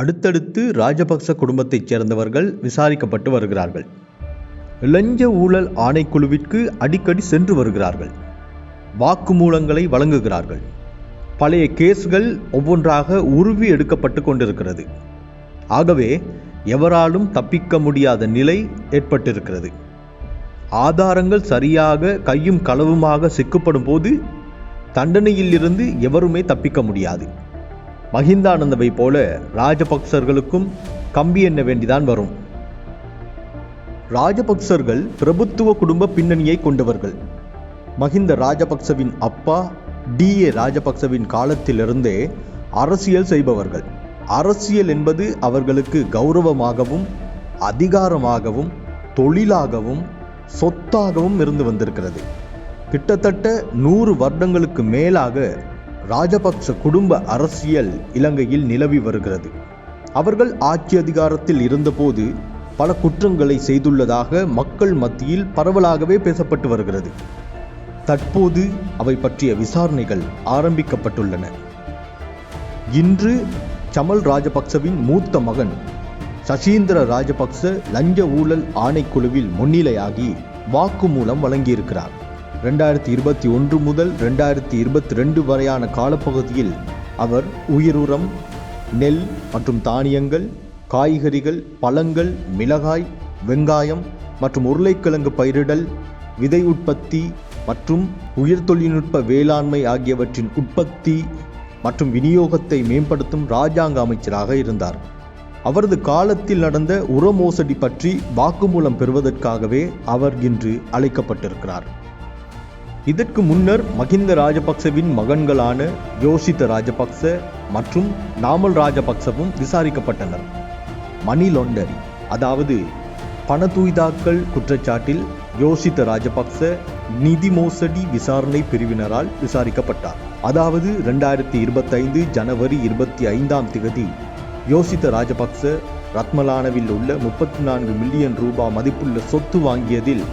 அடுத்தடுத்து ராஜபக்ச குடும்பத்தைச் சேர்ந்தவர்கள் விசாரிக்கப்பட்டு வருகிறார்கள். இளஞ்ச ஊழல் ஆணைக்குழுவிற்கு அடிக்கடி சென்று வருகிறார்கள். வாக்குமூலங்களை வழங்குகிறார்கள். பழைய கேஸ்கள் ஒவ்வொன்றாக உருவி எடுக்கப்பட்டு கொண்டிருக்கிறது. ஆகவே எவராலும் தப்பிக்க முடியாத நிலை ஏற்பட்டிருக்கிறது. ஆதாரங்கள் சரியாக கையும் களவுமாக சிக்கப்படும் போது தண்டனையிலிருந்து எவருமே தப்பிக்க முடியாது. மஹிந்தானந்தவை போல ராஜபக்சர்களுக்கும் கம்பி எண்ண வேண்டிதான் வரும். ராஜபக்சர்கள் பிரபுத்துவ குடும்ப பின்னணியை கொண்டவர்கள். மஹிந்த ராஜபக்சவின் அப்பா டி. ஏ. ராஜபக்சவின் காலத்திலிருந்தே அரசியல் செய்பவர்கள். அரசியல் என்பது அவர்களுக்கு கௌரவமாகவும் அதிகாரமாகவும் தொழிலாகவும் சொத்தாகவும் இருந்து வந்திருக்கிறது. கிட்டத்தட்ட நூறு வருடங்களுக்கு மேலாக ராஜபக்ச குடும்ப அரசியல் இலங்கையில் நிலவி வருகிறது. அவர்கள் ஆட்சி அதிகாரத்தில் இருந்தபோது பல குற்றங்களை செய்துள்ளதாக மக்கள் மத்தியில் பரவலாகவே பேசப்பட்டு வருகிறது. தற்போது அவை பற்றிய விசாரணைகள் ஆரம்பிக்கப்பட்டுள்ளன. இன்று சமல் ராஜபக்சவின் மூத்த மகன் சசீந்திர ராஜபக்ச லஞ்ச ஊழல் ஆணைக்குழுவில் முன்னிலையாகி வாக்குமூலம் வழங்கியிருக்கிறார். ரெண்டாயிரத்தி இருபத்தி ஒன்று முதல் ரெண்டாயிரத்தி இருபத்தி ரெண்டு வரையான காலப்பகுதியில் அவர் உயிருரம் நெல் மற்றும் தானியங்கள் காய்கறிகள் பழங்கள் மிளகாய் வெங்காயம் மற்றும் உருளைக்கிழங்கு பயிரிடல் விதை உற்பத்தி மற்றும் உயிர் தொழில்நுட்ப வேளாண்மை ஆகியவற்றின் உற்பத்தி மற்றும் விநியோகத்தை மேம்படுத்தும் இராஜாங்க அமைச்சராக இருந்தார். அவரது காலத்தில் நடந்த உர மோசடி பற்றி வாக்குமூலம் பெறுவதற்காகவே அவர் இன்று அழைக்கப்பட்டிருக்கிறார். இதற்கு முன்னர் மகிந்த ராஜபக்சவின் மகன்களான யோசித்த ராஜபக்ச மற்றும் நாமல் ராஜபக்சவும் விசாரிக்கப்பட்டனர். மணி லாண்டரி அதாவது பண தூய்தாக்கல் குற்றச்சாட்டில் யோசித்த ராஜபக்ச நிதி மோசடி விசாரணை பிரிவினரால் விசாரிக்கப்பட்டார். அதாவது ரெண்டாயிரத்தி இருபத்தைந்து ஜனவரி இருபத்தி ஐந்தாம் திகதி யோசித்த ராஜபக்ச ரத்மலானவில் உள்ள முப்பத்தி நான்கு மில்லியன் ரூபாய் மதிப்புள்ள சொத்து வாங்கியதில்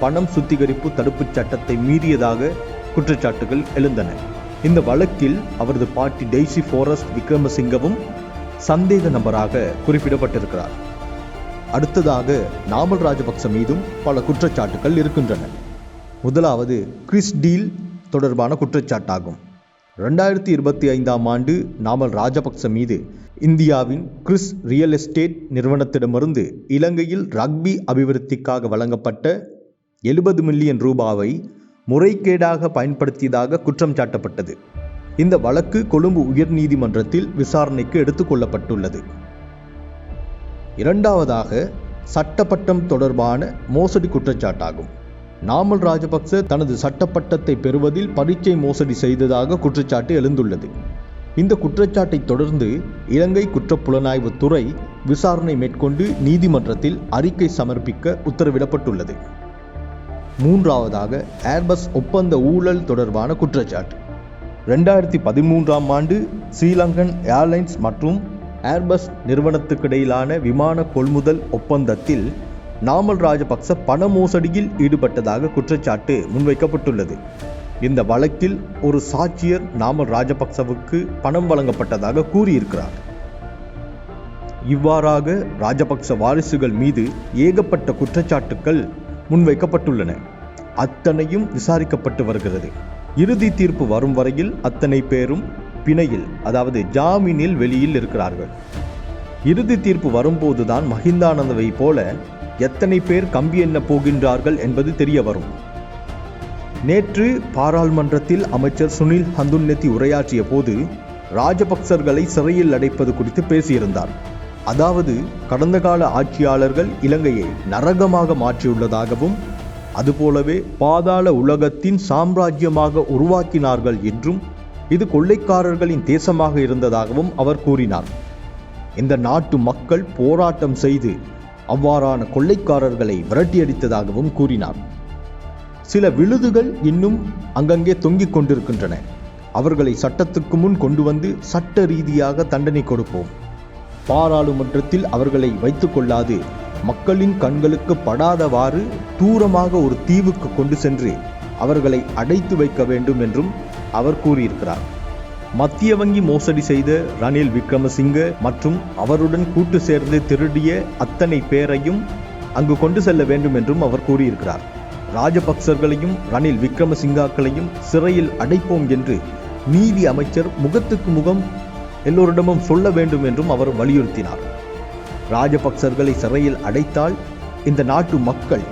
பணம் சுத்திகரிப்பு தடுப்புச் சட்டத்தை மீறியதாக குற்றச்சாட்டுகள் எழுந்தன. இந்த வழக்கில் அவரது பாட்டி டெய்சி ஃபாரஸ்ட் விக்ரமசிங்கவும் சந்தேக நபராக குறிப்பிடப்பட்டிருக்கிறார். அடுத்ததாக நாமல் ராஜபக்ச மீதும் பல குற்றச்சாட்டுகள் இருக்கின்றன. முதலாவது கிறிஸ் டீல் தொடர்பான குற்றச்சாட்டாகும். ரெண்டாயிரத்தி இருபத்தி ஐந்தாம் ஆண்டு நாமல் ராஜபக்ச மீது இந்தியாவின் கிறிஸ் ரியல் எஸ்டேட் நிறுவனத்திடமிருந்து இலங்கையில் ரக்பி அபிவிருத்திக்காக வழங்கப்பட்ட எழுபது மில்லியன் ரூபாவை முறைகேடாக பயன்படுத்தியதாக குற்றம் சாட்டப்பட்டது. இந்த வழக்கு கொழும்பு உயர்நீதிமன்றத்தில் விசாரணைக்கு எடுத்துக்கொள்ளப்பட்டுள்ளது இரண்டாவதாக சட்டப்பட்டம் தொடர்பான மோசடி குற்றச்சாட்டாகும். நாமல் ராஜபக்ச தனது சட்டப்பட்டத்தை பெறுவதில் பரீட்சை மோசடி செய்ததாக குற்றச்சாட்டு எழுந்துள்ளது. இந்த குற்றச்சாட்டை தொடர்ந்து இலங்கை குற்றப்புலனாய்வு துறை விசாரணை மேற்கொண்டு நீதிமன்றத்தில் அறிக்கை சமர்ப்பிக்க உத்தரவிடப்பட்டுள்ளது. மூன்றாவதாக ஏர்பஸ் ஒப்பந்த ஊழல் தொடர்பான குற்றச்சாட்டு. ரெண்டாயிரத்தி பதிமூன்றாம் ஆண்டு ஸ்ரீலங்கன் ஏர்லைன்ஸ் மற்றும் ஏர்பஸ் நிறுவனத்துக்கிடையிலான விமான கொள்முதல் ஒப்பந்தத்தில் நாமல் ராஜபக்ச பண மோசடியில் ஈடுபட்டதாக குற்றச்சாட்டு முன்வைக்கப்பட்டுள்ளது. இந்த வழக்கில் ஒரு சாட்சியர் நாமல் ராஜபக்சவுக்கு பணம் வழங்கப்பட்டதாக கூறியிருக்கிறார். இவ்வாறாக ராஜபக்ச வாரிசுகள் மீது ஏகப்பட்ட குற்றச்சாட்டுக்கள் முன்வைக்கப்பட்டுள்ளன. அத்தனையும் விசாரிக்கப்பட்டு வருகிறது. இறுதி தீர்ப்பு வரும் வரையில் அத்தனை பேரும் பிணையில் அதாவது ஜாமீனில் வெளியில் இருக்கிறார்கள். இறுதி தீர்ப்பு வரும்போதுதான் மகிந்தானந்தவை போல எத்தனை பேர் கம்பி எண்ண போகின்றார்கள் என்பது தெரிய வரும். நேற்று பாராளுமன்றத்தில் அமைச்சர் சுனில் ஹந்துன்னெத்தி உரையாற்றிய போது ராஜபக்சர்களை சிறையில் அடைப்பது குறித்து பேசியிருந்தார். அதாவது கடந்த கால ஆட்சியாளர்கள் இலங்கையை நரகமாக மாற்றியுள்ளதாகவும் அதுபோலவே பாதாள உலகத்தின் சாம்ராஜ்யமாக உருவாக்கினார்கள் என்றும் இது கொள்ளைக்காரர்களின் தேசமாக இருந்ததாகவும் அவர் கூறினார். இந்த நாட்டு மக்கள் போராட்டம் செய்து அவ்வாறான கொள்ளைக்காரர்களை விரட்டியடித்ததாகவும் கூறினார். சில விழுதுகள் இன்னும் அங்கங்கே தொங்கிக் கொண்டிருக்கின்றன. அவர்களை சட்டத்துக்கு முன் கொண்டு வந்து சட்ட ரீதியாக தண்டனை கொடுப்போம். பாராளுமன்றத்தில் அவர்களை வைத்துக் கொள்ளாது மக்களின் கண்களுக்கு படாதவாறு தூரமாக ஒரு தீவுக்கு கொண்டு சென்று அவர்களை அடைத்து வைக்க வேண்டும் என்றும் அவர் கூறியிருக்கிறார். மத்திய வங்கி மோசடி செய்த ரணில் விக்ரமசிங்க மற்றும் அவருடன் கூட்டு சேர்ந்து திருடிய அத்தனை பேரையும் அங்கு கொண்டு செல்ல வேண்டும் என்றும் அவர் கூறியிருக்கிறார். ராஜபக்சர்களையும் ரணில் விக்ரமசிங்காக்களையும் சிறையில் அடைப்போம் என்று நீதி அமைச்சர் முகத்துக்கு முகம் எல்லோரிடமும் சொல்ல வேண்டும் என்றும் அவர் வலியுறுத்தினார். ராஜபக்சர்களை சிறையில் அடைத்தால் இந்த நாட்டு மக்கள்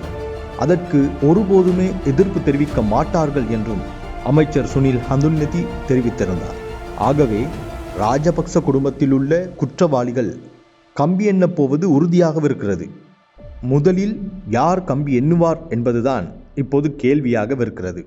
அதற்கு ஒருபோதுமே எதிர்ப்பு தெரிவிக்க மாட்டார்கள் என்றும் அமைச்சர் சுனில் ஹந்துல்நதி தெரிவித்திருந்தார். ஆகவே ராஜபக்ச குடும்பத்தில் உள்ள குற்றவாளிகள் கம்பி எண்ணப் போவது உறுதியாகவிருக்கிறது. முதலில் யார் கம்பி எண்ணுவார் என்பதுதான் இப்போது கேள்வியாகவிருக்கிறது.